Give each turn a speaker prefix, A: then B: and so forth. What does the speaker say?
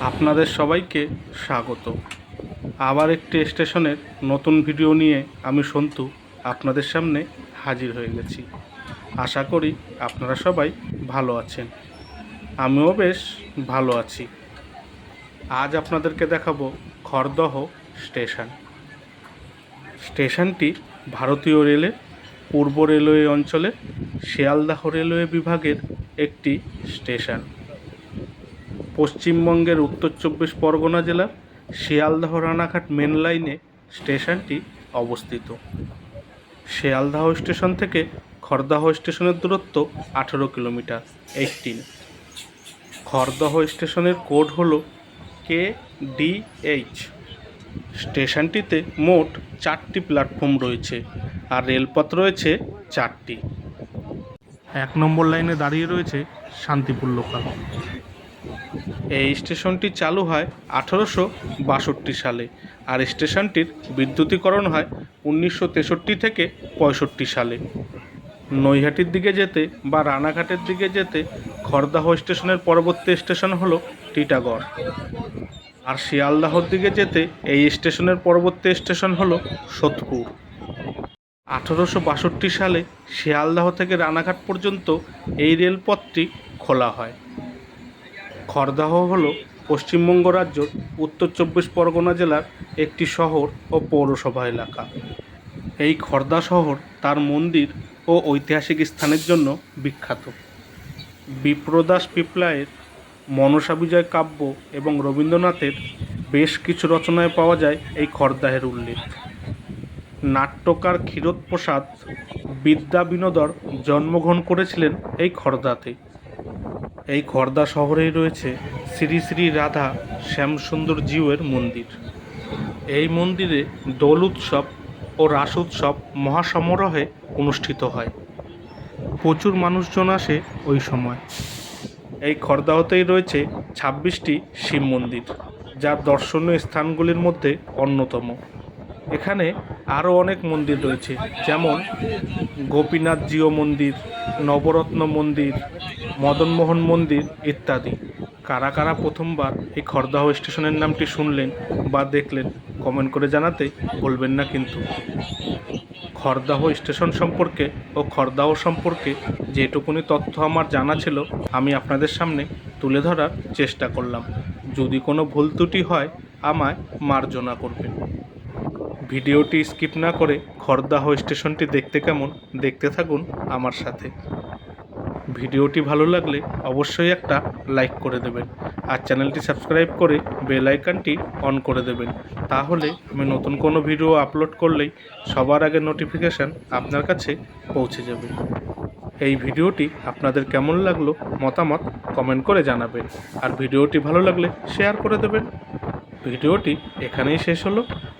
A: আপনাদের সবাইকে স্বাগত। আবার একটি স্টেশনের নতুন ভিডিও নিয়ে আমি সন্তু আপনাদের সামনে হাজির হয়ে গেছি। আশা করি আপনারা সবাই ভালো আছেন। আমিও বেশ ভালো আছি। আজ আপনাদেরকে দেখাবো খড়দহ স্টেশন। স্টেশনটি ভারতীয় রেলের পূর্ব রেলওয়ে অঞ্চলে শিয়ালদাহ রেলওয়ে বিভাগের একটি স্টেশন। পশ্চিমবঙ্গের উত্তর চব্বিশ পরগনা জেলার শিয়ালদহ রানাঘাট মেন লাইনে স্টেশনটি অবস্থিত। শিয়ালদাহ স্টেশন থেকে খড়দাহ স্টেশনের দূরত্ব আঠেরো কিলোমিটার এইটিন খড়দহ স্টেশনের কোড হল কে ডি এইচ। স্টেশনটিতে মোট চারটি প্ল্যাটফর্ম রয়েছে আর রেলপথ রয়েছে চারটি। এক নম্বর লাইনে দাঁড়িয়ে রয়েছে শান্তিপুর লোকাল। এই স্টেশনটি চালু হয় আঠারোশো বাষট্টি সালে আর স্টেশনটির বিদ্যুতীকরণ হয় উনিশশো তেষট্টি থেকে পঁয়ষট্টি সালে। নৈহাটির দিকে যেতে বা রানাঘাটের দিকে যেতে খড়দাহ স্টেশনের পরবর্তী স্টেশন হলো টিটাগড়। আর শিয়ালদাহর দিকে যেতে এই স্টেশনের পরবর্তী স্টেশন হলো সোদপুর। আঠারোশো বাষট্টি সালে শিয়ালদাহ থেকে রানাঘাট পর্যন্ত এই রেলপথটি খোলা হয়। খড়দাহ হল পশ্চিমবঙ্গ রাজ্যর উত্তর চব্বিশ পরগনা জেলার একটি শহর ও পৌরসভা এলাকা। এই খড়দা শহর তার মন্দির ও ঐতিহাসিক স্থানের জন্য বিখ্যাত। বিপ্রদাস পিপলায়ের মনসা বিজয় কাব্য এবং রবীন্দ্রনাথের বেশ কিছু রচনায় পাওয়া যায় এই খড়দাহের উল্লেখ। নাট্যকার ক্ষীরোৎপ্রসাদ বিদ্যা বিনোদর জন্মগ্রহণ করেছিলেন এই খড়দাতে। এই খর্দা শহরেই রয়েছে শ্রী শ্রী রাধা শ্যামসুন্দর জিউয়ের মন্দির। এই মন্দিরে দোল উৎসব ও রাস উৎসব মহাসমারোহে অনুষ্ঠিত হয়। প্রচুর মানুষজন আসে ওই সময়। এই খড়দাহতেই রয়েছে ছাব্বিশটি শিব মন্দির, যা দর্শনীয় স্থানগুলির মধ্যে অন্যতম। এখানে আরও অনেক মন্দির রয়েছে। যেমন গোপীনাথ জিও মন্দির, নবরত্ন মন্দির, মদনমোহন মন্দির ইত্যাদি। কারা কারা প্রথমবার এই খড়দাহ স্টেশনের নামটি শুনলেন বা দেখলেন, কমেন্ট করে জানাতে বলবেন না কিন্তু। খড়দাহ স্টেশন সম্পর্কে ও খড়দাহ সম্পর্কে যেটুকুনি তথ্য আমার জানা ছিল, আমি আপনাদের সামনে তুলে ধরার চেষ্টা করলাম। যদি কোনো ভুল ত্রুটি হয়, আমায় মার্জনা করবেন। ভিডিওটি স্কিপ না করে খড়দাহ স্টেশনটি দেখতে কেমন, দেখতে থাকুন আমার সাথে। ভিডিওটি ভালো লাগলে অবশ্যই একটা লাইক করে দেবেন আর চ্যানেলটি সাবস্ক্রাইব করে বেল আইকনটি অন করে দেবেন। তাহলে আমি নতুন কোনো ভিডিও আপলোড করলেই সবার আগে নোটিফিকেশান আপনার কাছে পৌঁছে যাবে। এই ভিডিওটি আপনাদের কেমন লাগল মতামত কমেন্ট করে জানাবেন। আর ভিডিওটি ভালো লাগলে শেয়ার করে দেবেন। ভিডিওটি এখানেই শেষ হলো।